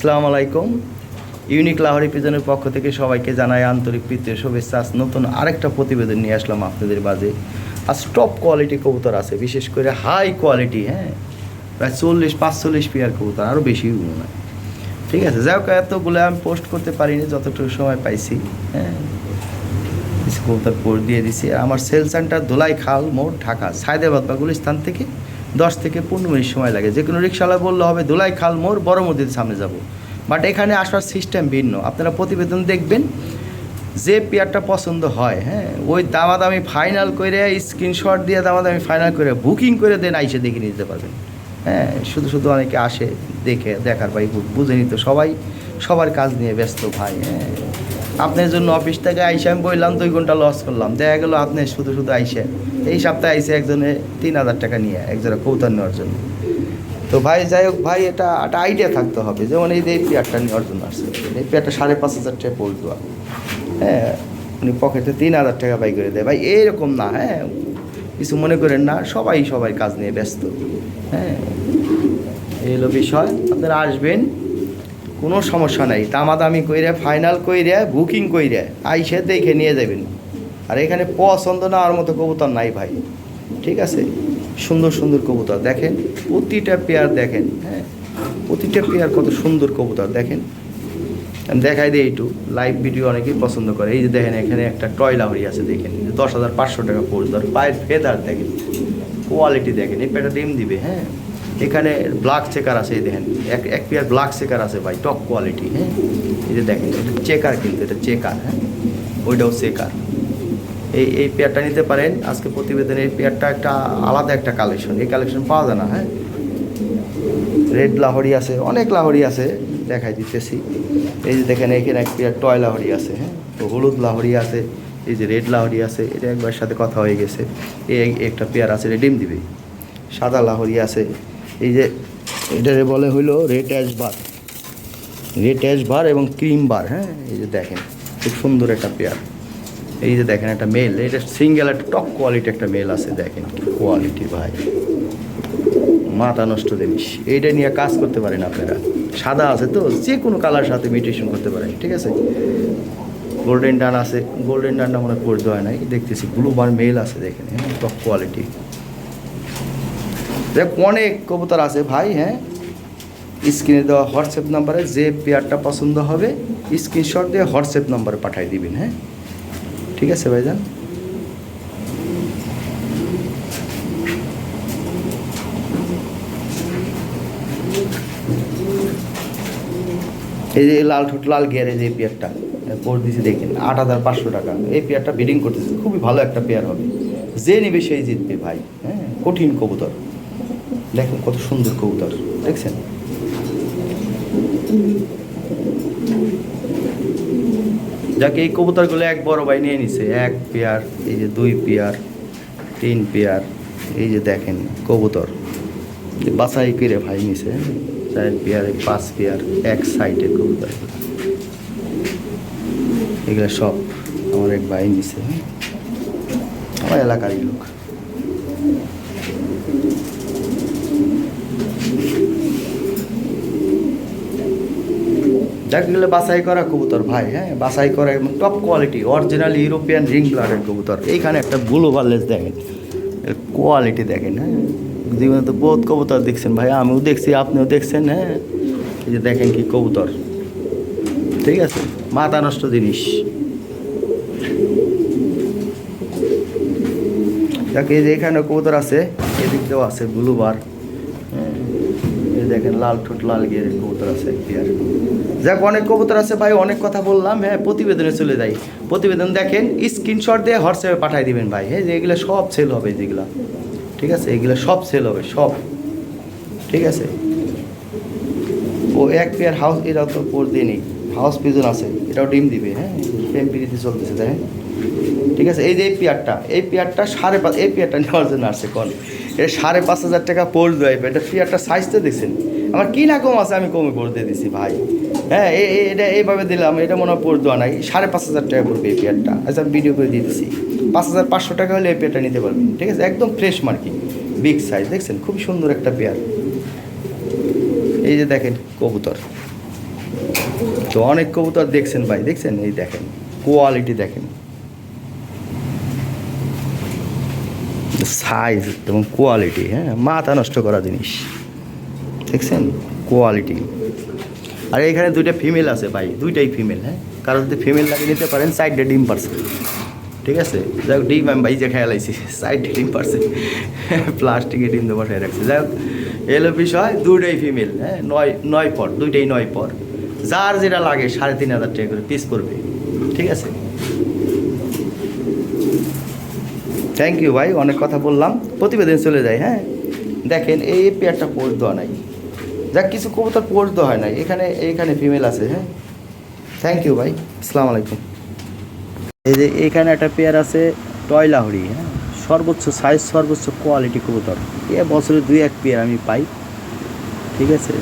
আসসালামু আলাইকুম। ইউনিক লাহরি পিজনের পক্ষ থেকে সবাইকে জানাই আন্তরিক প্রীতির শুভেচ্ছা। নতুন আরেকটা প্রতিবেদন নিয়ে আসলাম আপনাদের মাঝে। আজ টপ কোয়ালিটি কবুতর আছে, বিশেষ করে হাই কোয়ালিটি হ্যাঁ? প্রায় চল্লিশ, পাঁচচল্লিশ পেয়ার কবুতর আরও বেশি হয়। ঠিক আছে, যাই হোক, এতগুলো আমি পোস্ট করতে পারিনি, যতটুকু সময় পাইছি হ্যাঁ? কবুতর পোস্ট দিয়ে দিছি। আর আমার সেল সেন্টার দোলাই খাল মোড়, ঢাকা, সায়দাবাদ বা গুলিস্তান থেকে দশ থেকে পনেরো মিনিট সময় লাগে। যে কোনো রিক্সাওয়ালা বললে হবে দোলাই খাল মোড়, বড় মসজিদের সামনে যাব। বাট এখানে আসার সিস্টেম ভিন্ন। আপনারা প্রতিবেদন দেখবেন, যে পেয়ারটা পছন্দ হয় হ্যাঁ? ওই দামাদামি ফাইনাল করে স্ক্রিনশট দিয়ে দামাদামি ফাইনাল করে বুকিং করে দেন, আইসে দেখে নিতে পারবেন। হ্যাঁ? শুধু শুধু অনেকে আসে দেখে, দেখার ভাই বুঝে নিত। সবাই সবার কাজ নিয়ে ব্যস্ত ভাই হ্যাঁ? আপনার জন্য অফিস থেকে আইসে আমি বললাম দুই ঘণ্টা লস করলাম। দেখা গেলো আপনি শুধু শুধু আইসে। এই সপ্তাহে আইসে একজনে তিন হাজার টাকা নিয়ে একজনে কৌতার নেওয়ার জন্য। তো ভাই, যাই হোক ভাই, এটা একটা আইডিয়া থাকতে হবে। যেমন এই যে এই পেয়ারটা নেওয়ার জন্য আসছে। এই পেয়ারটা সাড়ে পাঁচ হাজার টাকা পড়তো হ্যাঁ উনি পকেটে তিন হাজার টাকা বাই করে দেয়। ভাই এইরকম না হ্যাঁ। কিছু মনে করেন না, সবাই সবাই কাজ নিয়ে ব্যস্ত। হ্যাঁ এই হলো বিষয়। আপনারা আসবেন। কোনো সমস্যা নাই। দামাদামি কইরে ফাইনাল কইরে বুকিং কইরে আইসে দেখে নিয়ে যাবেন। আর এখানে পছন্দ না আর মতো কবুতর নাই ভাই। ঠিক আছে? সুন্দর সুন্দর কবুতর। দেখেন, প্রতিটা পেয়ার দেখেন হ্যাঁ? প্রতিটা পেয়ার কত সুন্দর কবুতর। দেখেন দেখাই দিই একটু। লাইভ ভিডিও অনেকেই পছন্দ করে। এই যে দেখেন, এখানে একটা টয় লাহরি আছে, দেখেন। দশ হাজার পাঁচশো টাকা আর পায়ের ফেদার দেখেন। কোয়ালিটি দেখেন। এই পেটা ডিম দিবে হ্যাঁ? এখানে ব্ল্যাক চেকার আছে, এই দেখেন। এক এক পেয়ার ব্ল্যাক চেকার আছে ভাই টপ কোয়ালিটি হ্যাঁ? এই যে দেখেন, এটা চেকার কিন্তু, এটা চেকার হ্যাঁ? ওইটাও চেকার এই এই পেয়ারটা নিতে পারেন, আজকে প্রতিবেদনে এই পেয়ারটা একটা আলাদা একটা কালেকশন এই কালেকশন পাওয়া যায় না হ্যাঁ? রেড লাহরি আছে, অনেক লাহরি আছে, দেখাই দিতেছি। এই যে দেখেন, এখানে এক পেয়ার টয় লাহরি আছে হ্যাঁ? তো হলুদ লাহরি আছে, এই যে রেড লাহরি আছে, এটা একবার সাথে কথা হয়ে গেছে। এই একটা পেয়ার আছে রেডিম দিবে। সাদা লাহরি আছে এই যে এটারে বলে হইল red ash bar red ash bar এবং ক্রিম বার হ্যাঁ? এই যে দেখেন, খুব সুন্দর একটা পেয়ার এই যে দেখেন, একটা মেল এটা সিঙ্গেল একটা টপ কোয়ালিটি একটা মেল আছে, দেখেন কোয়ালিটি ভাই। মাথা নষ্ট জিনিস। এইটা নিয়ে কাজ করতে পারেন আপনারা। সাদা আছে তো যে কোনো কালার সাথে মিউটেশন করতে পারেন, ঠিক আছে? গোল্ডেন ডান আছে গোল্ডেন ডানটা মনে পড়তে হয় নাই। দেখতেছি ব্লু বার মেল আছে, দেখেন হ্যাঁ টপ কোয়ালিটি দেখ, অনেক কবুতর আছে ভাই হ্যাঁ? স্ক্রিনে দেওয়া হোয়াটসঅ্যাপ নাম্বারে যে পেয়ারটা পছন্দ হবে স্ক্রিনশট দিয়ে হোয়াটসঅ্যাপ নাম্বারে পাঠিয়ে দিবেন হ্যাঁ? ঠিক আছে ভাইজান? এই যে লাল ঠোঁট, লাল গিয়ারে যে পেয়ারটা পর দিয়েছি, দেখেন, আট হাজার পাঁচশো টাকা। এই পেয়ারটা বিডিং করতেছে, খুবই ভালো একটা পেয়ার হবে। যে নিবে সেই জিতবে ভাই হ্যাঁ? কঠিন কবুতর। দেখেন কত সুন্দর কবুতর, দেখছেন? যাকে, এই কবুতরগুলো এক বড় ভাই নিয়ে নিছে। এক পেয়ার, এই যে দুই পেয়ার, তিন পেয়ার, এই যে দেখেন কবুতর। বাছাই করে ভাই নিছে চার পেয়ার পাঁচ পেয়ার, এক সাইডে কবুতর। এগুলো সব আমার এক ভাই নিছে হ্যাঁ? আমার এলাকারই লোক। যাকে গেলে বাছাই করা কবুতর ভাই হ্যাঁ? বাছাই করা এবং top quality original European ring ব্লাডের কবুতর। এইখানে একটা ব্লু বার্লেস দেখেন। কোয়ালিটি দেখেন হ্যাঁ? জীবনে তো বহুত কবুতর দেখছেন ভাই, আমিও দেখছি, আপনিও দেখছেন হ্যাঁ? এই যে দেখেন কি কবুতর। ঠিক আছে? মাথা নষ্ট জিনিস। যাকে এই যে এখানে কবুতর আছে, এদিক দিয়েও আছে ব্লু বার এই দেখেন, লাল ঠোঁট, লাল গিয়ে কবুতর আছে পেয়ার যাক, অনেক কবুতর আছে ভাই, অনেক কথা বললাম। হ্যাঁ প্রতিবেদনে চলে যাই। প্রতিবেদন দেখেন স্ক্রিনশট দিয়ে হোয়াটসঅ্যাপে পাঠিয়ে দিবেন ভাই। হ্যাঁ যে এগুলো সব সেল হবে, যেগুলো। ঠিক আছে? এগুলো সব সেল হবে, সব। ঠিক আছে? ও, এক পেয়ার হাউস এটাও তো পর দিয়ে নেই হাউস পিজন আছে, এটাও ডিম দিবে হ্যাঁ? প্রেম পিড়িতে চলতেছে দেখেন ঠিক আছে? এই যে এই পেয়ারটা এই পেয়ারটা সাড়ে পাঁচ, এই পেয়ারটা নেওয়ার জন্য আসছে কল। এটা সাড়ে পাঁচ হাজার টাকা পড় দেয় এটা পেয়ারটা সাইজ তো দেখছেন? আমার কি না কম আছে আমি কমে করে দিয়ে দিছি ভাই। হ্যাঁ এটা এইভাবে দিলাম, এটা মনে হয় পড় দেওয়া নাই। সাড়ে পাঁচ হাজার টাকা পড়বে এই পেয়ারটা। আচ্ছা আমি ভিডিও করে দিয়ে দিচ্ছি পাঁচ হাজার পাঁচশো টাকা হলে এই পেয়ারটা নিতে পারবেন। ঠিক আছে? একদম ফ্রেশ মার্কিং বিগ সাইজ দেখছেন? খুব সুন্দর একটা পেয়ার। এই যে দেখেন কবুতর। তো অনেক কবুতর দেখছেন ভাই। দেখছেন? এই দেখেন। কোয়ালিটি দেখেন। সাইজ এবং কোয়ালিটি হ্যাঁ? মাথা নষ্ট করা জিনিস। দেখছেন? কোয়ালিটি আর এখানে দুইটা ফিমেল আছে ভাই, দুইটাই ফিমেল হ্যাঁ? কারণ যদি ফিমেল লাগিয়ে নিতে পারেন সাইডে ডিম পারছে। ঠিক আছে? যাই হোক, ডিম আমি ভাই যে খেয়াল আইছি সাইডে ডিম পারছে। প্লাস্টিকে ডিম তো বসায় রাখছে। যাই হোক এলো বিষয় দুইটাই ফিমেল হ্যাঁ? নয় নয় পর, দুইটাই নয় পর। যার যেটা লাগে, সাড়ে তিন হাজার টাকা করে পিস করবে। ঠিক আছে? থ্যাংক ইউ ভাই, অনেক কথা বললাম। প্রতিবেদন চলে যায় হ্যাঁ? দেখেন, এই পেয়ারটা পোস্ট দেওয়া নাই। যাক, কিছু কবুতর পোস্ট দেওয়া হয় নাই। এখানে এইখানে ফিমেল আছে হ্যাঁ? থ্যাংক ইউ ভাই। আসসালামু আলাইকুম। এই যে এখানে একটা পেয়ার আছে টয়লাহরি হ্যাঁ? সর্বোচ্চ সাইজ সর্বোচ্চ কোয়ালিটি কবুতর। এ বছরে দুই, এক পেয়ার আমি পাই। ঠিক আছে?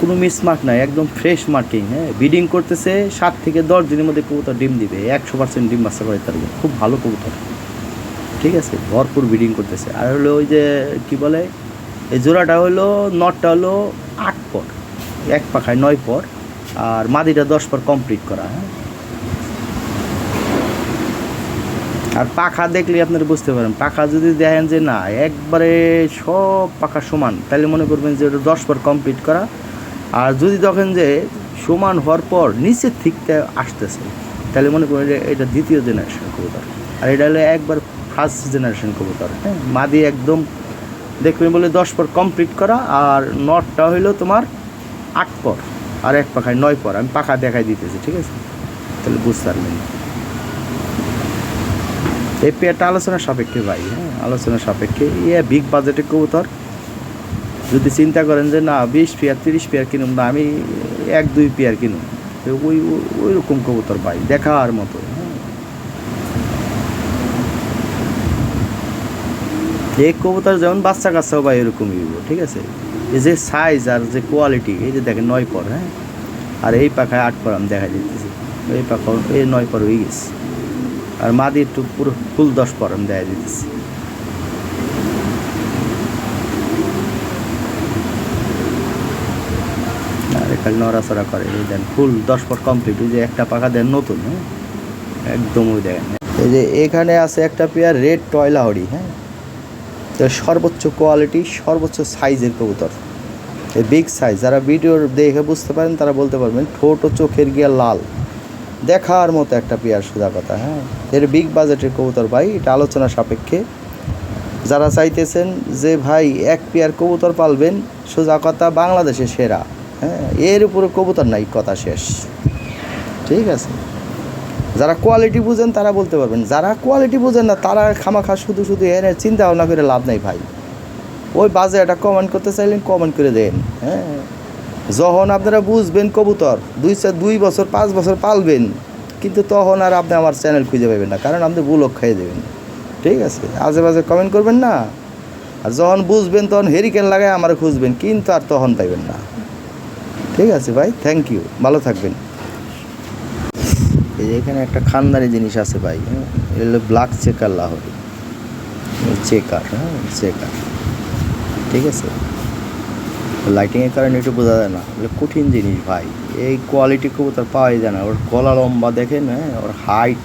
কোনো মিসমার্ক নাই, একদম ফ্রেশ মার্কিং হ্যাঁ? বিডিং করতেছে, সাত থেকে দশ দিনের মধ্যে কবুতর ডিম দিবে। একশো পার্সেন্ট ডিম বাচ্চা করে তার খুব ভালো কবুতর। ঠিক আছে, ভরপুর ব্রিডিং করতেছে। আর হলো ওই যে, কি বলে, এই জোড়াটা হলো, নটটা হলো আট পর, এক পাখায় নয় পর, আর মাদিটা দশ পর কমপ্লিট করা হ্যাঁ। আর পাখা দেখলে আপনারা বুঝতে পারেন পাখা যদি দেখেন যে না, একবারে সব পাখা সমান, তাহলে মনে করবেন যে ওটা দশ পর কমপ্লিট করা। আর যদি দেখেন যে সমান হওয়ার পর নিচের থেকে আসতেছে, তাহলে মনে করেন এটা দ্বিতীয় জেনারেশন কবুতর। আর এটা হলো একবার ফার্স্ট জেনারেশন কবুতর হ্যাঁ? মাদি একদম, দেখবেন বলে দশ পর কমপ্লিট করা, আর নটটা হইল তোমার আট পর, আর এক পাখায় নয় পর, আমি পাখা দেখাই দিতেছি, ঠিক আছে? তাহলে বুঝতে পারবেন। এই পেয়ারটা আলোচনার সাপেক্ষে ভাই হ্যাঁ? আলোচনার সাপেক্ষে ইয়ে বিগ বাজেটের কবুতর। যদি চিন্তা করেন যে, না, বিশ পেয়ার, তিরিশ পেয়ার কিনুম, না, আমি এক, দুই পেয়ার কিনুম। ওই- ওই রকম কবুতর ভাই, দেখার মতো। হ্যাঁ। এই কবুতর যেমন বাচ্চা কাচ্চাও ভাই এরকমই ঠিক আছে? এই যে সাইজ আর যে কোয়ালিটি এই যে দেখেন নয় পর হ্যাঁ? আর এই পাখায় আট পর আমি দেখা দিতেছি। এই পাখা, এই নয় পর হয়ে গেছে। আর মাদি একটু পুরো ফুল দশ পর আমি দেখা দিতেছি। আর এখানে নড়াচড়া করে, এই দেন ফুল দশ পর কমপ্লিট এই যে একটা পাখা দেন নতুন হ্যাঁ? একদম ওই দেখেন। এই যে এখানে আছে একটা পেয়ার রেড টয়লাহরি হ্যাঁ? তো সর্বোচ্চ কোয়ালিটি, সর্বোচ্চ সাইজের কবুতর। এই বিগ সাইজ যারা ভিডিও দেখে বুঝতে পারেন, তারা বলতে পারবেন ঠোঁট ও চোখের গিয়া লাল। দেখার মতো একটা পেয়ার সোজা কথা হ্যাঁ? এর বিগ বাজেটের কবুতর ভাই, এটা আলোচনা সাপেক্ষে। যারা চাইতেছেন যে ভাই, এক পেয়ার কবুতর পালবেন, সোজা কথা বাংলাদেশে সেরা হ্যাঁ? এর উপরে কবুতর নাই, কথা শেষ। ঠিক আছে? যারা কোয়ালিটি বুঝেন তারা বলতে পারবেন। যারা কোয়ালিটি বুঝেন না, তারা খামাখা শুধু শুধু এর চিন্তা ভাবনা করে লাভ নাই ভাই। ওই বাজে একটা কমেন্ট করতে চাইলেন কমেন্ট করে দেন হ্যাঁ। যখন আপনারা বুঝবেন কবুতর, দুই দুই বছর, পাঁচ বছর পালবেন, কিন্তু তখন আর আপনি আমার চ্যানেল খুঁজে পাবেন না, কারণ আপনি বুলক খাইয়ে দেবেন। ঠিক আছে? আজে বাজে কমেন্ট করবেন না। আর যখন বুঝবেন, তখন হেরিকেন লাগায় আমার খুঁজবেন, কিন্তু আর তখন পাইবেন না। ঠিক আছে ভাই? থ্যাংক ইউ ভালো থাকবেন। এখানে একটা খানদানি জিনিস আছে ভাই হ্যাঁ? হলো ব্ল্যাক চেকার লাহোরি। চেকার হ্যাঁ? চেকার ঠিক আছে? লাইটিংয়ের কারণে একটু বোঝা যায় না। এগুলো কঠিন জিনিস ভাই। এই কোয়ালিটি কবুতর পাওয়াই যায় না। ওর গলা লম্বা দেখেন হ্যাঁ? ওর হাইট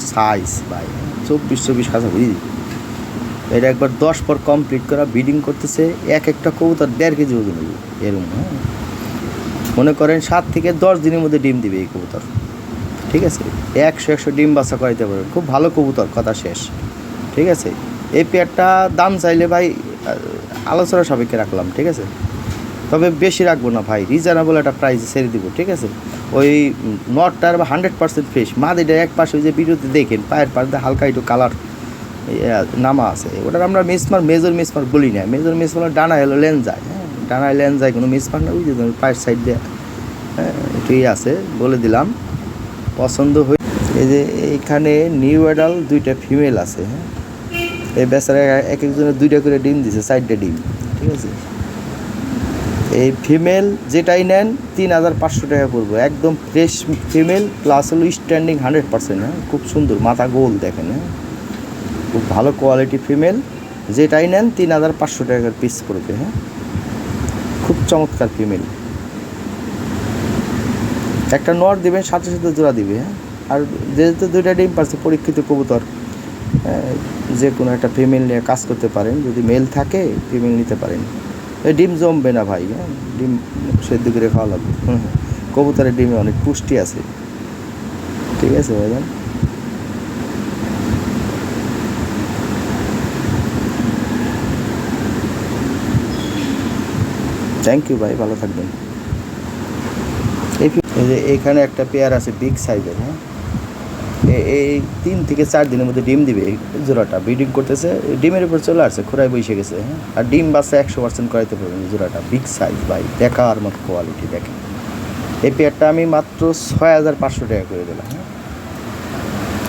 সাইজ ভাই। চব্বিশ চব্বিশ কাছে বুঝি এটা একবার দশ পর কমপ্লিট করা বিডিং করতেছে এক একটা কবুতর দেড় কেজি ওজন এরকম হ্যাঁ? মনে করেন সাত থেকে দশ দিনের মধ্যে ডিম দিবে এই কবুতর। ঠিক আছে? একশো একশো ডিম বাচ্চা করাইতে পারবেন খুব ভালো কবুতর, কথা শেষ। ঠিক আছে? এই পেয়ারটা দাম চাইলে ভাই আলোচনা সাপেক্ষে রাখলাম, ঠিক আছে? তবে বেশি রাখব না ভাই রিজনেবল একটা প্রাইস ছেড়ে দিব, ঠিক আছে? ওই নটটার বা হান্ড্রেড পার্সেন্ট ফ্রেশ মাদিটা এক পাশে ওই যে ভিডিওতে দেখেন, পায়ের পাশে হালকা একটু কালার নামা আছে। ওটার আমরা মিসমার মেজর মিসমার বলি না। মেজর মিসমার ডানা হলো লেন যায় হ্যাঁ? ডানায় লেন যায় কোনো মিসমার না বুঝতে পায়ের সাইড দিয়ে হ্যাঁ এটাই আছে, বলে দিলাম। পছন্দ হয়ে এই যে এইখানে নিউ অ্যাডাল দুইটা ফিমেল আছে হ্যাঁ? এই বেচারা এক একজনের দুইটা করে ডিম দিছে, চারটে ডিম, ঠিক আছে? এই ফিমেল যেটাই নেন, তিন হাজার পাঁচশো টাকা পড়ব। একদম ফ্রেশ ফিমেল প্লাস হলো স্ট্যান্ডিং হান্ড্রেড পার্সেন্ট হ্যাঁ? খুব সুন্দর, মাথা গোল দেখেন হ্যাঁ? খুব ভালো কোয়ালিটি ফিমেল যেটাই নেন, তিন হাজার পাঁচশো টাকার পিস পড়বে হ্যাঁ? খুব চমৎকার ফিমেল একটা নর দিবেন, সাথে সাথে জোড়া দিবে হ্যাঁ? আর যেহেতু দুইটা ডিম পারছে, পরীক্ষিত কবুতর যে কোনো একটা ফিমেল নিয়ে কাজ করতে পারেন। যদি মেল থাকে ফিমেল নিতে পারেন। ডিম জমবে না ভাই হ্যাঁ? ডিম সেদ্ধ করে খাওয়া লাগবে। হুম। কবুতরের ডিমে অনেক পুষ্টি আছে। ঠিক আছে, ভাইজান? থ্যাংক ইউ ভাই। ভালো থাকবেন। যে এখানে একটা পেয়ার আছে বিগ সাইজের হ্যাঁ? এই তিন থেকে চার দিনের মধ্যে ডিম দিবে জোড়াটা। ব্রিডিং করতেছে, ডিমের উপর চলে আসছে খোরায় বসে গেছে হ্যাঁ? আর ডিম বাচ্চা একশো পার্সেন্ট করাইতে পারবেন জোড়াটা বিগ সাইজ ভাই। দেখার মতো কোয়ালিটি দেখে এই পেয়ারটা আমি মাত্র ছয় হাজার পাঁচশো টাকা করে দিলাম হ্যাঁ?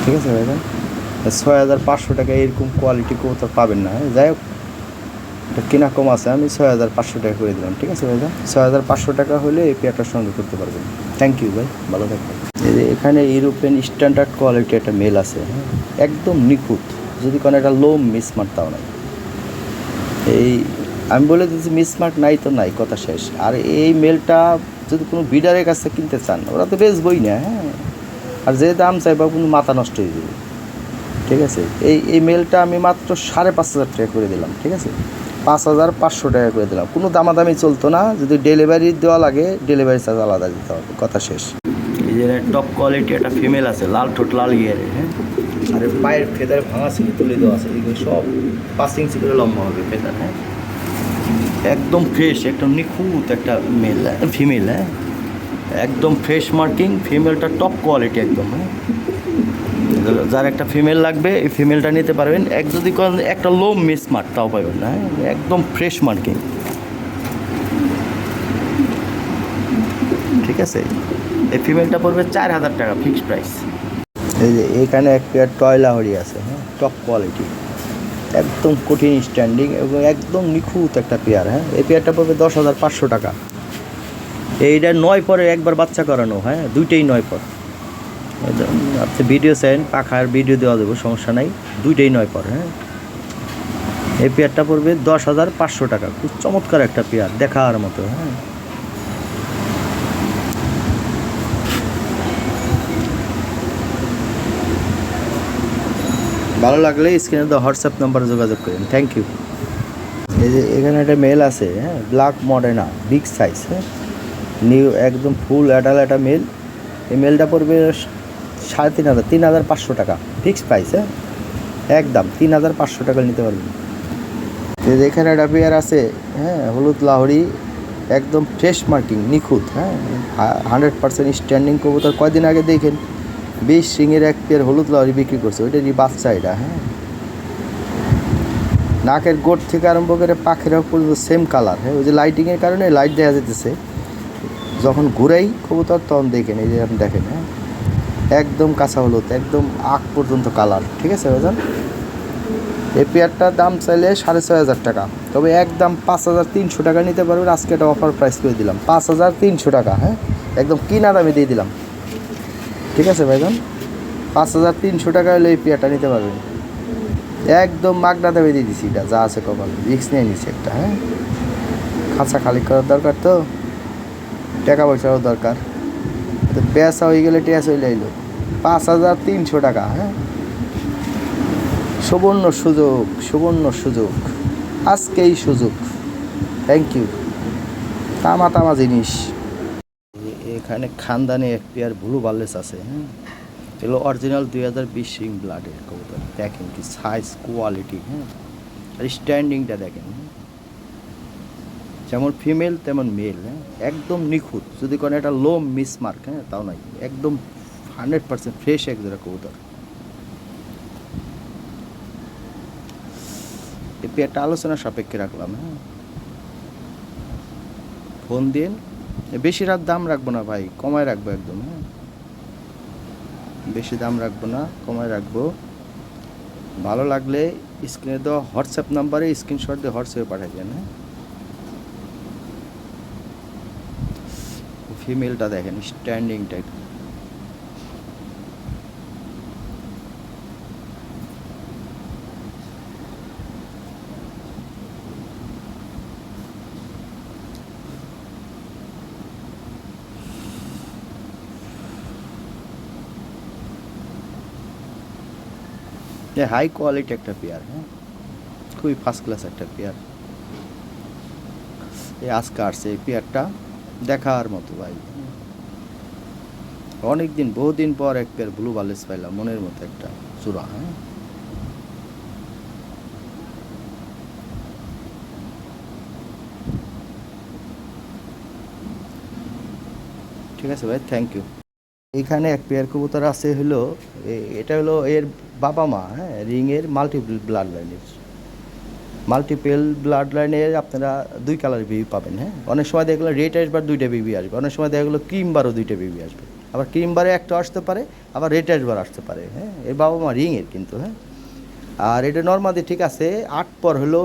ঠিক আছে ভাই ছয় হাজার পাঁচশো টাকা এরকম কোয়ালিটি কোথাও পাবেন না হ্যাঁ? যাই হোক এটা কেনা কম আছে, আমি ছয় হাজার পাঁচশো টাকা করে দিলাম, ঠিক আছে ভাইজান? ছয় হাজার পাঁচশো টাকা হলে এই পেয়ারটার সঙ্গে করতে পারবেন। থ্যাংক ইউ ভাই, ভালো থাকবেন। এখানে ইউরোপিয়ান স্ট্যান্ডার্ড কোয়ালিটি একটা মেল আছে হ্যাঁ? একদম নিখুঁত, যদি কোনো একটা লো মিসমার্ট তাও নাই। এই, আমি বলে দিচ্ছি মিসমার্ট নাই তো নাই, কথা শেষ। আর এই মেলটা যদি কোনো বিডারের কাছে কিনতে চান, ওরা তো বেচবই না হ্যাঁ? আর যে দাম চাইবা, কোনো মাথা নষ্ট হয়ে যাবে। ঠিক আছে? এই এই মেলটা আমি মাত্র সাড়ে পাঁচ হাজার টাকা করে দিলাম ঠিক আছে? পাঁচ হাজার পাঁচশো টাকা করে দিলাম। কোনো দামাদামি চলতো না যদি ডেলিভারি দেওয়া লাগে ডেলিভারি চার্জ আলাদা দিতে হবে কথা শেষ। এই যে টপ কোয়ালিটি একটা ফিমেল আছে লাল ঠোঁট লাল ইয়ের হ্যাঁ? আর পায়ের ফেদার ভাঙা ছিল তুলে দেওয়া আছে এগুলো সব পাঁচ ইঞ্চি করে লম্বা হবে ফেদার হ্যাঁ? একদম ফ্রেশ একদম নিখুঁত একটা মেল ফিমেল হ্যাঁ? একদম ফ্রেশ মার্কিং ফিমেলটা টপ কোয়ালিটি একদম হ্যাঁ? যার একটা ফিমেল লাগবে, এই ফিমেলটা নিতে পারবেন। এক যদি একটা লো মিস মার্ক তাও পাবেন না হ্যাঁ? একদম ফ্রেশ মার্কিং ঠিক আছে? এই ফিমেলটা পড়বে চার হাজার টাকা ফিক্সড প্রাইস এই যে, এখানে এক পেয়ার টয়লা হরি আছে হ্যাঁ? টপ কোয়ালিটি একদম কঠিন স্ট্যান্ডিং এবং একদম নিখুঁত একটা পেয়ার হ্যাঁ? এই পেয়ারটা পড়বে দশ হাজার পাঁচশো টাকা। এইটা নয় পরে একবার বাচ্চা করানো হ্যাঁ? দুইটাই নয় পর। আপনি ভিডিও চাইন পাখার ভিডিও দেওয়া দেবো সমস্যা নাই। দুইটাই নয় পর হ্যাঁ? এই পেয়ারটা পড়বে দশ হাজার পাঁচশো টাকা। খুব চমৎকার একটা পেয়ার, দেখার মতো হ্যাঁ? ভালো লাগলে স্ক্রিনে তো হোয়াটসঅ্যাপ নাম্বারে যোগাযোগ করেন থ্যাংক ইউ এই যে এখানে একটা মেল আছে হ্যাঁ? ব্ল্যাক মডার্না বিগ সাইজ হ্যাঁ? নিউ একদম ফুল অ্যাডাল একটা মেল এই মেলটা পড়বে সাড়ে তিন হাজার তিন হাজার পাঁচশো টাকা। ফিক্সড প্রাইস হ্যাঁ? একদম, তিন হাজার পাঁচশো টাকা নিতে পারবেন। এখানে একটা পেয়ার আছে হ্যাঁ হলুদ লাহরি একদম ফ্রেশ মার্কিং নিখুঁত হ্যাঁ? হান্ড্রেড পার্সেন্ট স্ট্যান্ডিং কবুতর কয়দিন আগে দেখেন? বিশ সিংয়ের এক পেয়ার হলুদ লাহরি বিক্রি করছে, ওইটারই বাচ্চা এটা হ্যাঁ? নাকের গোট থেকে আরম্ভ করে পাখিরাও পর্যন্ত সেম কালার হ্যাঁ? ওই যে লাইটিংয়ের কারণে লাইট দেখা যেতেছে যখন ঘুরাই কবুতর, তখন দেখেন, এই যে আপনি দেখেন হ্যাঁ? একদম কাঁচা হলুদ, একদম আগ পর্যন্ত কালার, ঠিক আছে ভাইজান? এই পেয়ারটার দাম চাইলে সাড়ে ছয় হাজার টাকা। তবে একদম পাঁচ হাজার তিনশো টাকা নিতে পারবেন, আজকে একটা অফার প্রাইস করে দিলাম। পাঁচ হাজার তিনশো টাকা হ্যাঁ? একদম কিনা দামে দিয়ে দিলাম। ঠিক আছে ভাইজান? পাঁচ হাজার তিনশো টাকা হলে এই পেয়ারটা নিতে পারবেন। একদম মাগনা দামে দিয়ে দিছি, এটা যা আছে কপাল রিক্স নিয়ে নিছি একটা হ্যাঁ? খাঁচা খালি করার দরকার তো? টাকা পয়সারও দরকার। তো হয়ে গেলে টেঁচ হয়ে এলো পাঁচ হাজার তিনশো টাকা হ্যাঁ? সুবর্ণ সুযোগ সুবর্ণ সুযোগ। আজকেই সুযোগ। থ্যাংক ইউ তামা তামা জিনিস। এখানে খানদানি এক পেয়ার ব্লু বার্লেস আছে হ্যাঁ? এগুলো অরিজিনাল দুই হাজার বিশ সিং ব্লাডের কবুতর। দেখেন কি সাইজ কোয়ালিটি হ্যাঁ? আর স্ট্যান্ডিংটা দেখেন হ্যাঁ? যেমন ফিমেল, তেমন মেল হ্যাঁ? একদম নিখুঁত। যদি কোনো একটা লো মিস মার্ক হ্যাঁ তাও নাই। একদম হান্ড্রেড পার্সেন্ট ফ্রেশ এক জোড়া কবুতর। এই পেয়ারটা আলোচনা সাপেক্ষে রাখলাম হ্যাঁ? ফোন দিন। বেশি রাত দাম রাখব না ভাই, কমায় রাখব একদম হ্যাঁ? বেশি দাম রাখব না, কমায় রাখব। ভালো লাগলে স্ক্রিনে দেওয়া হোয়াটসঅ্যাপ নাম্বারে স্ক্রিনশট দিয়ে হোয়াটসঅ্যাপে পাঠিয়ে দেন হ্যাঁ? ফিমেলটা দেখেন স্ট্যান্ডিংটা হাই কোয়ালিটি একটা পেয়ার হ্যাঁ খুবই ফার্স্ট ক্লাস একটা পেয়ার এই আজকে আসছে এই পেয়ারটা দেখার মতো ভাই। অনেক দিন বহুদিন পর এক পেয়ার ব্লু বালিশ পাইলাম, মনের মতো একটা চূড়া হ্যাঁ? ঠিক আছে ভাই থ্যাংক ইউ এখানে এক পেয়ার কবুতর আছে হলো এটা হলো এর বাবা মা হ্যাঁ? রিংয়ের মাল্টিপল ব্লাড লাইনের মাল্টিপল ব্লাড লাইনের আপনারা দুই কালার বেবি পাবেন হ্যাঁ? অনেক সময় দেখল রেড আসবার দুইটা বেবি আসবে, অনেক সময় দেখা গেলো ক্রিম বারও দুইটা বেবি আসবে। আবার ক্রিম বারে একটা আসতে পারে, আবার রেড আসবার আসতে পারে হ্যাঁ? এর বাবা মা রিংয়ের কিন্তু হ্যাঁ? আর এটা নর্মাদি ঠিক আছে, আট পর হলো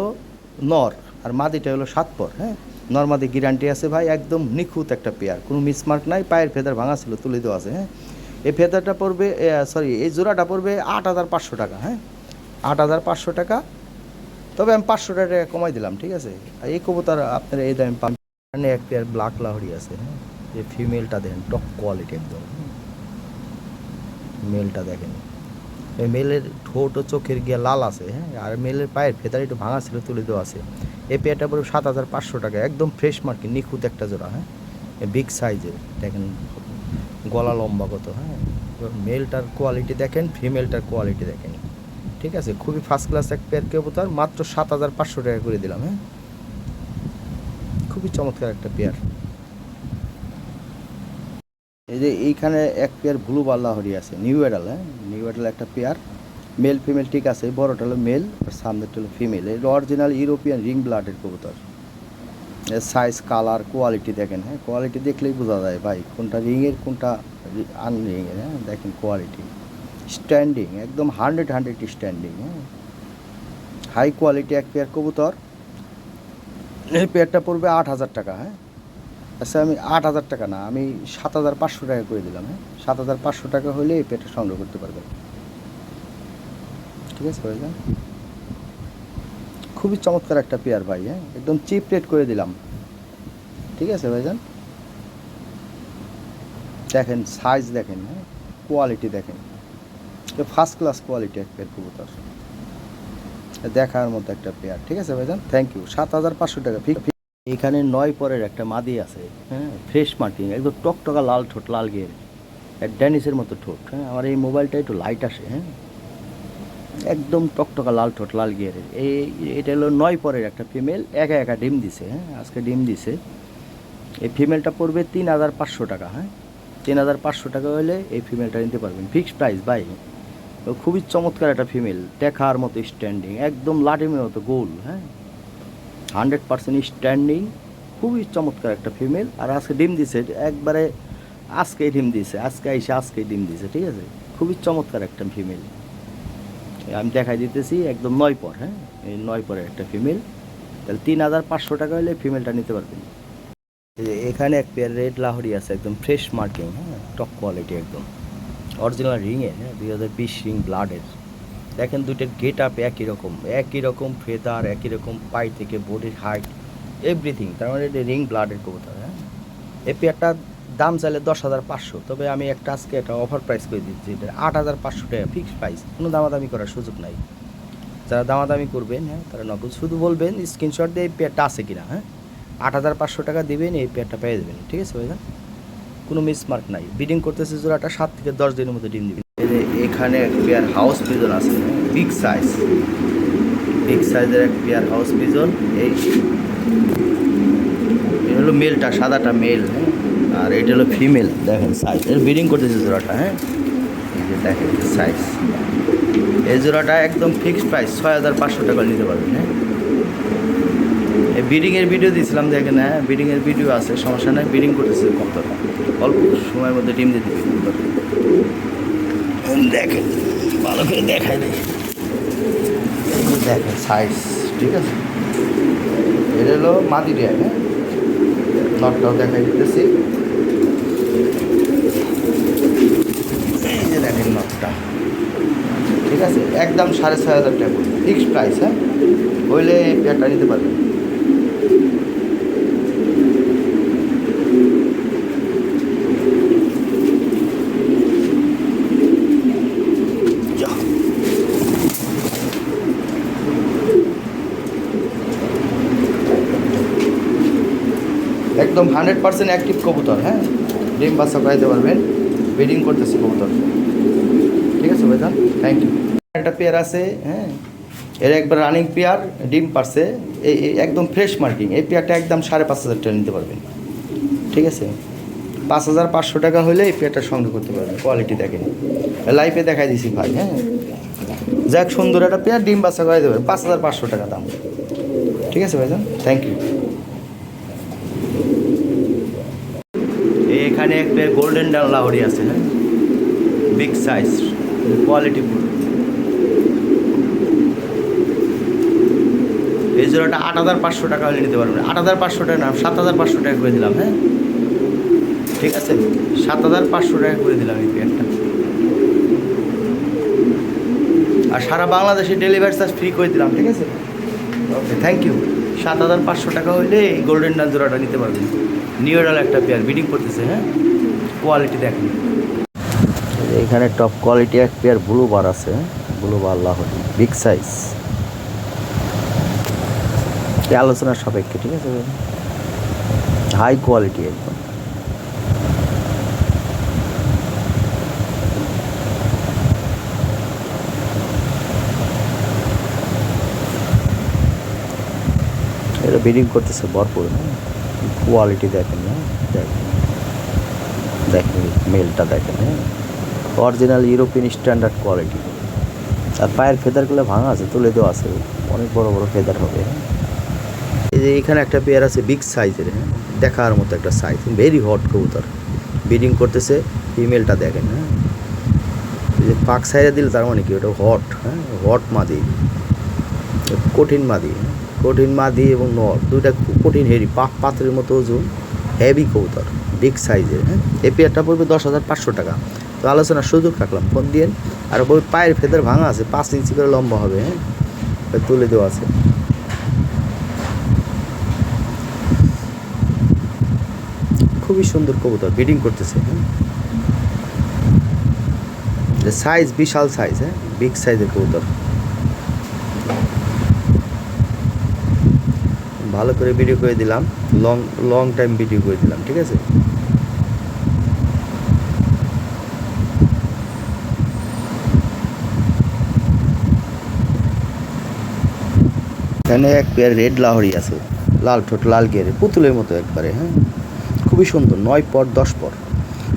নর, আর মাদিটা হলো সাত পর হ্যাঁ? নর্মাদি গ্যারান্টি আছে ভাই, একদম নিখুঁত একটা পেয়ার কোনো মিসমার্ক নাই, পায়ের ফেদার ভাঙা ছিল, তুলে দেওয়া আছে হ্যাঁ? এই ফেদারটা পড়বে সরি এই জোড়াটা পড়বে আট হাজার পাঁচশো টাকা হ্যাঁ? আট হাজার পাঁচশো টাকা তবে আমি পাঁচশো টাকা কমাই দিলাম, ঠিক আছে? আর এই কবুতর আপনারা এই দামে পান এক পেয়ার ব্ল্যাক লাহরি আছে হ্যাঁ? যে ফিমেলটা দেখেন টপ কোয়ালিটি একদম। মেলটা দেখেন। এই মেলের ঠোঁট ও চোখের গিয়ে লাল আছে হ্যাঁ? আর মেলের পায়ের ফেদার একটু ভাঙা ছিল, তুলে দেওয়া আছে। এই পেয়ারটা পড়বে সাত হাজার পাঁচশো টাকা, একদম ফ্রেশ মার্কেট নিখুঁত একটা জোড়া হ্যাঁ? বিগ সাইজের দেখেন গলা লম্বা কত হ্যাঁ? মেলটার কোয়ালিটি দেখেন ফিমেলটার কোয়ালিটি দেখেন। ঠিক আছে? খুবই ফার্স্ট ক্লাস এক পেয়ার কবুতর মাত্র সাত হাজার পাঁচশো টাকা করে দিলাম হ্যাঁ? খুবই চমৎকার একটা পেয়ার এই যে এইখানে এক পেয়ার ব্লু বাল্লাহরি আছে নিউ এডাল হ্যাঁ? নিউ এডাল একটা পেয়ার মেল ফিমেল ঠিক আছে, বড়টা হলো মেল আর সামনেরটা হলো ফিমেল এর অরিজিনাল ইউরোপিয়ান রিং ব্লাডের কবুতর। এর সাইজ কালার কোয়ালিটি দেখেন হ্যাঁ? কোয়ালিটি দেখলেই বোঝা যায়, ভাই, কোনটা রিংয়ের কোনটা আনরিংয়ের হ্যাঁ? দেখেন কোয়ালিটি স্ট্যান্ডিং একদম হান্ড্রেড হান্ড্রেড স্ট্যান্ডিং হ্যাঁ। হাই কোয়ালিটি এক পেয়ার কবুতর। এই পেয়ারটা পড়বে আট হাজার টাকা হ্যাঁ। আচ্ছা আমি আট হাজার টাকা না, আমি সাত হাজার পাঁচশো টাকা করে দিলাম হ্যাঁ। সাত হাজার পাঁচশো টাকা হলে এই পেয়ারটা সংগ্রহ করতে পারবেন। ঠিক আছে ভাইজান খুবই চমৎকার একটা পেয়ার ভাই হ্যাঁ। একদম চিপ রেট করে দিলাম। ঠিক আছে ভাইজান দেখেন সাইজ দেখেন হ্যাঁ। কোয়ালিটি দেখেন। ফার্স্ট ক্লাস কোয়ালিটি এক পেয়ার কবুতর। দেখার মতো একটা পেয়ার ঠিক আছে ভাইজান? থ্যাংক ইউ সাত হাজার পাঁচশো টাকা এখানে নয় পরের একটা মাদি আছে হ্যাঁ ফ্রেশ মার্কিং একদম টকটকা লাল ঠোঁট, লাল গিয়ে ড্যানিসের মতো ঠোঁট হ্যাঁ আমার এই মোবাইলটা একটু লাইট আসে হ্যাঁ। একদম টকটকা লাল ঠোঁট, লাল গিয়ারের এই, এটা হলো নয় পরের একটা ফিমেল একা একা ডিম দিছে হ্যাঁ আজকে ডিম দিছে। এই ফিমেলটা পড়বে তিন হাজার পাঁচশো টাকা হ্যাঁ। তিন হাজার পাঁচশো টাকা হলে এই ফিমেলটা নিতে পারবেন। ফিক্সড প্রাইস বাই খুবই চমৎকার একটা ফিমেল দেখার মতো স্ট্যান্ডিং একদম লাটিমের মতো গোল হ্যাঁ? হান্ড্রেড পার্সেন্ট স্ট্যান্ডিং খুবই চমৎকার একটা ফিমেল আর আজকে ডিম দিছে, একবারে আজকেই ডিম দিছে, আজকে এসে আজকেই ডিম দিছে, ঠিক আছে? খুবই চমৎকার একটা ফিমেল আমি দেখাই দিতেছি, একদম নয় পর হ্যাঁ? এই নয় পরের একটা ফিমেল তাহলে তিন হাজার পাঁচশো টাকা হলে ফিমেলটা নিতে পারবেন। এখানে এক পেয়ার রেড লাহরি আছে, একদম ফ্রেশ মার্কিং হ্যাঁ? টপ কোয়ালিটি একদম। অরিজিনাল রিংয়ের হ্যাঁ দুই হাজার বিশ রিং ব্লাডের দেখেন দুইটার গেট আপ একই রকম একই রকম ফেদার একই রকম পাই থেকে বডির হাইট এভরিথিং তার মানে এটা রিং ব্লাডের কবুতর হ্যাঁ। এই পেয়ারটার দাম চাইলে দশ হাজার পাঁচশো, তবে আমি একটা আজকে একটা অফার প্রাইস করে দিচ্ছি, এটা আট হাজার পাঁচশো টাকা ফিক্সড প্রাইস কোনো দামাদামি করার সুযোগ নাই। যারা দামাদামি করবেন হ্যাঁ তারা নগদ শুধু বলবেন স্ক্রিনশট দিয়ে এই পেয়ারটা আছে কিনা হ্যাঁ। আট হাজার পাঁচশো টাকা দেবেন, এই পেয়ারটা পেয়ে দেবেন ঠিক আছে ভাইজান? কোনো মিসমার্ক নাই। বিডিং করতেছে জোড়াটা সাত থেকে দশ দিনের মধ্যে ডিম দিবে। এখানে এক পেয়ার হাউস পিজন আছে বিগ সাইজ বিগ সাইজের এক পেয়ার হাউস পিজন এই এটা হলো মেলটা সাদাটা মেল আর এটা হলো ফিমেল দেখেন সাইজ এর ব্রিডিং করতেছে জোড়াটা হ্যাঁ? এই যে দেখেন সাইজ এই জোড়াটা একদম ফিক্সড প্রাইস ছয় হাজার পাঁচশো টাকা নিতে পারবেন হ্যাঁ? ব্রিডিংয়ের ভিডিও দিয়েছিলাম দেখেন হ্যাঁ ব্রিডিংয়ের ভিডিও আছে সমস্যা নাই ব্রিডিং করতেছে টাকা অল্প সময়ের মধ্যে ডিম দিতে দেখেন ভালো করে দেখাই দেয় দেখেন সাইজ ঠিক আছে? এটা হলো মাদি ড্যাম হ্যাঁ? নটটাও দেখাই দিতেছি। এই যে দেখেন নটটা ঠিক আছে? একদম সাড়ে ছয় হাজার টাকা। ফিক্সড প্রাইস হ্যাঁ? হইলে পেয়ারটা নিতে পারবেন যা। একদম হান্ড্রেড পার্সেন্ট অ্যাক্টিভ কবুতর হ্যাঁ? ডিম বাচ্চা করাইতে পারবেন। ব্রিডিং করতেছে কবুতর। ঠিক আছে ভাইজান? থ্যাংক ইউ একটা পেয়ার আছে হ্যাঁ? এর একবার রানিং পেয়ার ডিম পারছে। এই একদম ফ্রেশ মার্কিং এই পেয়ারটা একদম সাড়ে পাঁচ হাজার টাকা নিতে পারবেন। ঠিক আছে? পাঁচ হাজার পাঁচশো টাকা হলে এই পেয়ারটা সংগ্রহ করতে পারবেন। কোয়ালিটি দেখেন। লাইফে দেখাই দিছি ভাই হ্যাঁ? যাক, সুন্দর একটা পেয়ার ডিম বাচ্চা করাই দেবেন পাঁচ হাজার পাঁচশো টাকা দাম। ঠিক আছে ভাইজান? থ্যাংক ইউ এখানে গোল্ডেন লাহরি আছে হ্যাঁ? Big size quality full. এই জোড়াটা আট হাজার পাঁচশো টাকা হলে নিতে পারবেন। আট হাজার পাঁচশো টাকা না, সাত হাজার পাঁচশো টাকা করে দিলাম হ্যাঁ? ঠিক আছে? সাত হাজার পাঁচশো টাকা করে দিলাম এই প্যাকটা আর সারা বাংলাদেশে ডেলিভারি চার্জ ফ্রি করে দিলাম, ঠিক আছে? ওকে থ্যাংক ইউ সাত হাজার পাঁচশো টাকা হইলে এই গোল্ডেন ডান জোড়াটা নিতে পারবেন। নিউরাল একটা পেয়ার বিডিং করতেছে হ্যাঁ? কোয়ালিটি দেখেন। এখানে টপ কোয়ালিটি এক পেয়ার ব্লু বার আছে blue bar Lahori big size আলোচনার সাপেক্ষে, ঠিক আছে? হাই কোয়ালিটি একদম। এটা বিডিং করতেছে ভরপুর কোয়ালিটি দেখেন, না? দেখেন। মেলটা দেখেন হ্যাঁ? অরিজিনাল ইউরোপিয়ান স্ট্যান্ডার্ড কোয়ালিটি আর পায়ের ফেদারগুলো ভাঙা আছে, তুলে দেওয়া আছে। অনেক বড় বড় ফেদার হবে হ্যাঁ? এই যে এখানে একটা পেয়ার আছে বিগ সাইজের হ্যাঁ? দেখার মতো একটা সাইজ ভেরি হট কবুতর। বিডিং করতেছে ফিমেলটা দেখেন হ্যাঁ? এই যে পাক সাইডে দিলে তার মানে কি? ওটা হট হ্যাঁ? হট মাদি। কঠিন মাদি হ্যাঁ? কঠিন মাদি এবং নর, দুইটা কঠিন হেরি পাক পাত্রের মতো ওজন হেভি কবুতর। বিগ সাইজের হ্যাঁ? এই পড়বে দশ হাজার পাঁচশো টাকা। তো আলোচনার সুযোগ রাখলাম, ফোন দিয়ে আর ওই পায়ের ফেদার ভাঙা আছে, পাঁচ ইঞ্চি করে লম্বা হবে হ্যাঁ? তুলে দেওয়া আছে। খুবই সুন্দর কবুতর, ব্রিডিং করতেছে হ্যাঁ? সাইজ বিশাল সাইজ হ্যাঁ? বিগ সাইজের কবুতর। ভালো করে ভিডিও করে দিলাম। লং লং টাইম ভিডিও করে দিলাম, ঠিক আছে? এখানে এক পেয়ার রেড লাহরি আছে, লাল ঠোঁট, লাল গেরে পুতুলের মতো একবারে হ্যাঁ? খুবই সুন্দর, নয় পর, দশ পর।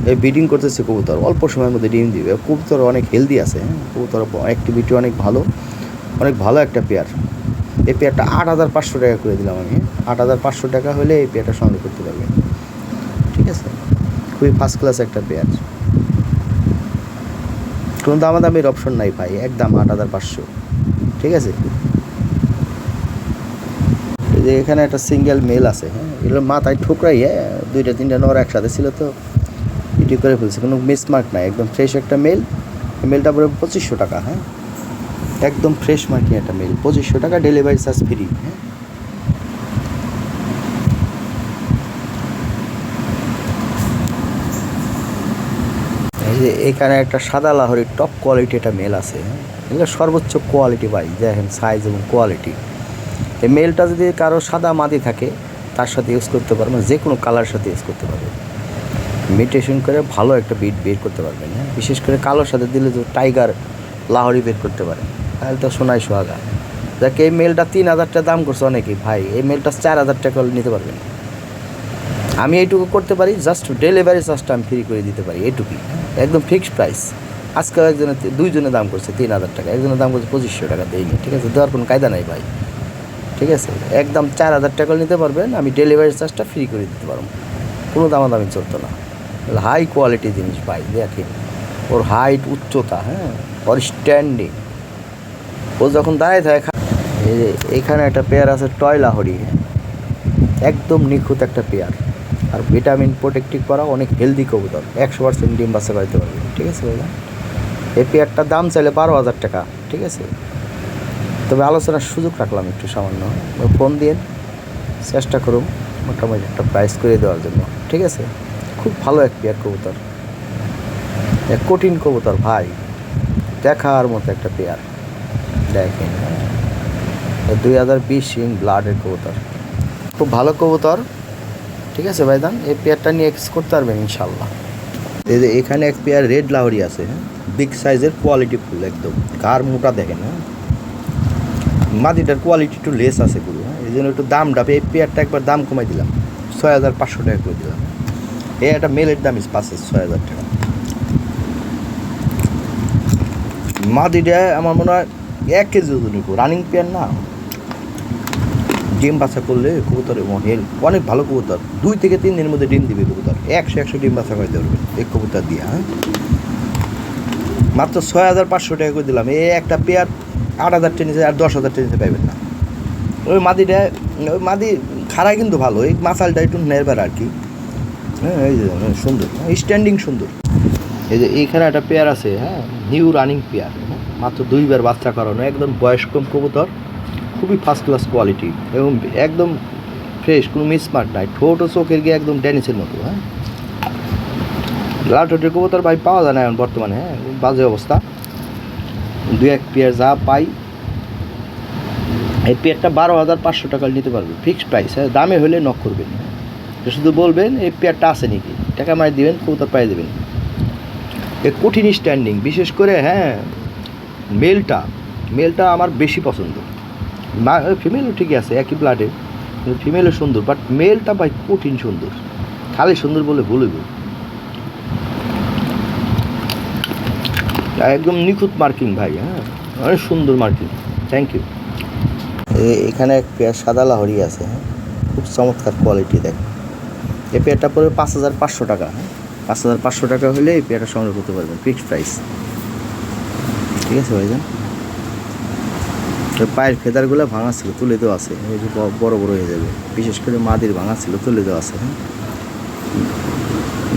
এই ব্রিডিং করতেছে কবুতর, অল্প সময়ের মধ্যে ডিম দিবে। কবুতর অনেক হেলদি আছে হ্যাঁ? কবুতর অ্যাক্টিভিটি অনেক ভালো অনেক ভালো একটা পেয়ার এই পেয়ারটা আট হাজার পাঁচশো টাকা করে দিলাম আমি। আট হাজার পাঁচশো টাকা হলে এই পেয়ারটা সংগ্রহ করতে পারবেন। ঠিক আছে? খুবই ফার্স্ট ক্লাস একটা পেয়ার। কোনো দামাদামির অপশন নাই ভাই, একদম আট হাজার পাঁচশো। ঠিক আছে? যে এখানে একটা সিঙ্গেল মেল আছে হ্যাঁ? এগুলো মাথায় ঠুকরাই হ্যাঁ? দুইটা, তিনটা নর একসাথে ছিল তো। এটি করে ফেলছে, কোনো মিসমার্ক নাই, একদম ফ্রেশ একটা মেল মেলটা পড়ে পঁচিশশো টাকা হ্যাঁ? একদম ফ্রেশ মার্কিং একটা মেল পঁচিশশো টাকা ডেলিভারি চার্জ ফ্রি হ্যাঁ যে এখানে একটা সাদা লাহরির টপ কোয়ালিটি একটা মেল আছে। এগুলো সর্বোচ্চ কোয়ালিটি ভাই দেখেন সাইজ এবং কোয়ালিটি এই মেলটা যদি কারও সাদা মাদি থাকে, তার সাথে ইউজ করতে পারবেন, যে কোনো কালার সাথে ইউজ করতে পারবেন। মিটেশন করে ভালো একটা বিট বের করতে পারবেন হ্যাঁ? বিশেষ করে কালোর সাথে দিলে যে টাইগার লাহরি বের করতে পারেন তাহলে তো সোনাই সোহাগা। যাকে, এই মেলটা তিন হাজার টাকা দাম করছে অনেকেই ভাই, এই মেলটা চার হাজার টাকা নিতে পারবেন। আমি এইটুকু করতে পারি জাস্ট ডেলিভারি চার্জটা আমি ফ্রি করে দিতে পারি, এইটুকুই। একদম ফিক্সড প্রাইস আজকে একজনের দুইজনের দাম করছে তিন হাজার টাকা। একজনের দাম করছে পঁচিশশো টাকা দেয়নি, ঠিক আছে? দেওয়ার কোনো কায়দা নাই ভাই। ঠিক আছে? একদম চার হাজার টাকা নিতে পারবেন, আমি ডেলিভারি চার্জটা ফ্রি করে দিতে পারব। কোনো দামাদামি চলতো না। হাই কোয়ালিটি জিনিস ভাই, দেখেন। ওর হাইট উচ্চতা হ্যাঁ? ওর স্ট্যান্ডিং ও যখন দাঁড়ায় থাকে এখানে একটা পেয়ার আছে টয় লাহরি। একদম নিখুঁত একটা পেয়ার আর ভিটামিন প্রোটেক্টিভ করা অনেক হেলদি কবুতর। একশো পার্সেন্ট ডিম বাচ্চা বাড়িতে পারবে। ঠিক আছে ভাইয়া? এই পেয়ারটার দাম চাইলে বারো হাজার টাকা। ঠিক আছে? তবে আলোচনার সুযোগ রাখলাম একটু সামান্য। ফোন দিয়ে চেষ্টা করুন মোটামুটি একটা প্রাইস করে দেওয়ার জন্য। ঠিক আছে? খুব ভালো এক পেয়ার কবুতর। এক কঠিন কবুতর ভাই। দেখার মতো একটা পেয়ার দেখেন দুই হাজার বিশ ইন ব্লাডের কবুতর। খুব ভালো কবুতর, ঠিক আছে ভাইদান এই পেয়ারটা নিয়ে এক্স করতে পারবেন ইনশাল্লাহ এই যে এখানে এক পেয়ার রেড লাহরি আছে হ্যাঁ? বিগ সাইজের কোয়ালিটি ফুল একদম। কার মোটা দেখেন হ্যাঁ? মাদিটার কোয়ালিটি একটু লেস আছে গুলো হ্যাঁ? এই জন্য একটু দাম দামটা, এই পেয়ারটা একবার দাম কমাই দিলাম। ছয় হাজার পাঁচশো টাকা করে দিলাম। এই একটা মেলের দাম পাচ্ছে ছয় হাজার টাকা। মাদিটা আমার মনে হয় এক কেজি ওজন নিব। রানিং পেয়ার না। ডিম বাচ্চা করলে কবুতর হেল, অনেক ভালো কবুতর। দুই থেকে তিন দিনের মধ্যে ডিম দিবে কবুতর। একশো একশো ডিম বাচ্চা করে দেবে এই কবুতর দিয়ে হ্যাঁ? মাত্র ছয় হাজার পাঁচশো টাকা করে দিলাম। এই একটা পেয়ার আট হাজার টেনিসে আর দশ হাজার টেনিসে পাইবেন না। ওই মাদিটা, ওই মাদি খাড়াই কিন্তু ভালো। এই মাসালটা একটু নেরবার আর কি। হ্যাঁ এই যে, সুন্দর। স্ট্যান্ডিং সুন্দর। এই যে এইখানে একটা পেয়ার আছে হ্যাঁ? নিউ রানিং পেয়ার মাত্র দুইবার বাচ্চা করানো, একদম বয়স্ক কবুতর, খুবই ফার্স্ট ক্লাস কোয়ালিটি এবং একদম ফ্রেশ কোনো মিসমার্ট নাই। ঠোঁট ও চোখের গিয়ে একদম ড্যানিসের মতো হ্যাঁ? লাল ঠোঁটের কবুতর ভাই পাওয়া যায় না এখন বর্তমানে হ্যাঁ? বাজে অবস্থা। দুই এক পেয়ার যা পাই, এই পেয়ারটা বারো হাজার পাঁচশো টাকা নিতে পারবে ফিক্সড প্রাইস হ্যাঁ? দামে হলে নক করবেন তো শুধু বলবেন, এই পেয়ারটা আছে নাকি? টাকা মারি দিবেন, কবুতর পাই দেবেন। এ কঠিন স্ট্যান্ডিং বিশেষ করে হ্যাঁ মেলটা মেলটা আমার বেশি পছন্দ। না ফিমেলও ঠিকই আছে, একই ব্লাডে কিন্তু ফিমেলও সুন্দর বাট মেলটা ভাই কঠিন সুন্দর। খালি সুন্দর বলে বলবে একদম নিখুঁত মার্কিং ভাই হ্যাঁ? অনেক সুন্দর মার্কিং থ্যাংক ইউ এখানে এক পেয়ার সাদা লাহরি আছে হ্যাঁ? খুব চমৎকার কোয়ালিটি দেখ। এই পেয়ারটা পড়বে পাঁচ হাজার পাঁচশো টাকা হ্যাঁ? পাঁচ হাজার পাঁচশো টাকা হলে এই পেয়ারটা সংগ্রহ করতে পারবেন ফিক্সড প্রাইস ঠিক আছে ভাইজান। পায়ের ফেদারগুলো ভাঙা ছিল, তুলে দেওয়া আছে। বড় বড় হয়ে যাবে। বিশেষ করে মাদির ভাঙা ছিল, তুলে দেওয়া আছে হ্যাঁ?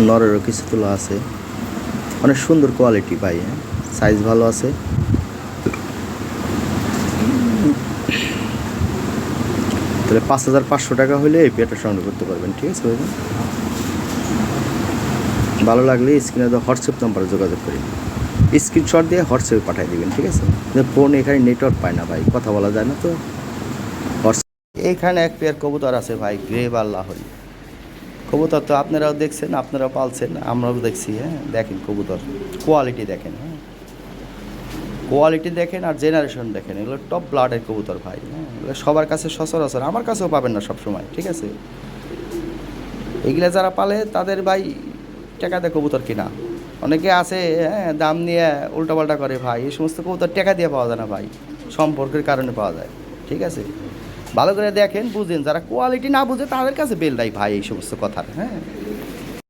নরেরও কিছু তোলা আছে। অনেক সুন্দর কোয়ালিটি পাই হ্যাঁ? সাইজ ভালো আছে। তাহলে পাঁচ হাজার পাঁচশো টাকা হলে এই পেয়ারটা সংগ্রহ করতে পারবেন, ঠিক আছে ভাইজান? ভালো লাগলে স্ক্রিনে হোয়াটসঅ্যাপ নাম্বারে যোগাযোগ করি স্ক্রিনশট দিয়ে হোয়াটসঅ্যাপে পাঠিয়ে দিবেন, ঠিক আছে? ফোন এখানে নেটওয়ার্ক পায় না ভাই, কথা বলা যায় না তো। এইখানে এক পেয়ার কবুতর আছে ভাই গ্রে বা লাহরি কবুতর তো আপনারাও দেখছেন, আপনারাও পালছেন, আমরাও দেখছি হ্যাঁ? দেখেন কবুতর কোয়ালিটি দেখেন হ্যাঁ? কোয়ালিটি দেখেন আর জেনারেশন দেখেন, এগুলো টপ ব্লাডের কবুতর ভাই হ্যাঁ? এগুলো সবার কাছে সচরাচর, আমার কাছেও পাবেন না সবসময়, ঠিক আছে? এগুলা যারা পালে তাদের ভাই টাকাতে কবুতর কিনা। অনেকে আছে হ্যাঁ দাম নিয়ে উল্টাপাল্টা করে ভাই। এই সমস্ত কেউ কবুতর টাকা দিয়ে পাওয়া যায় না ভাই। সম্পর্কের কারণে পাওয়া যায়। ঠিক আছে? ভালো করে দেখেন, বুঝেন। যারা কোয়ালিটি না বুঝে তাদের কাছে বেল দেয় ভাই এই সমস্ত কথার হ্যাঁ?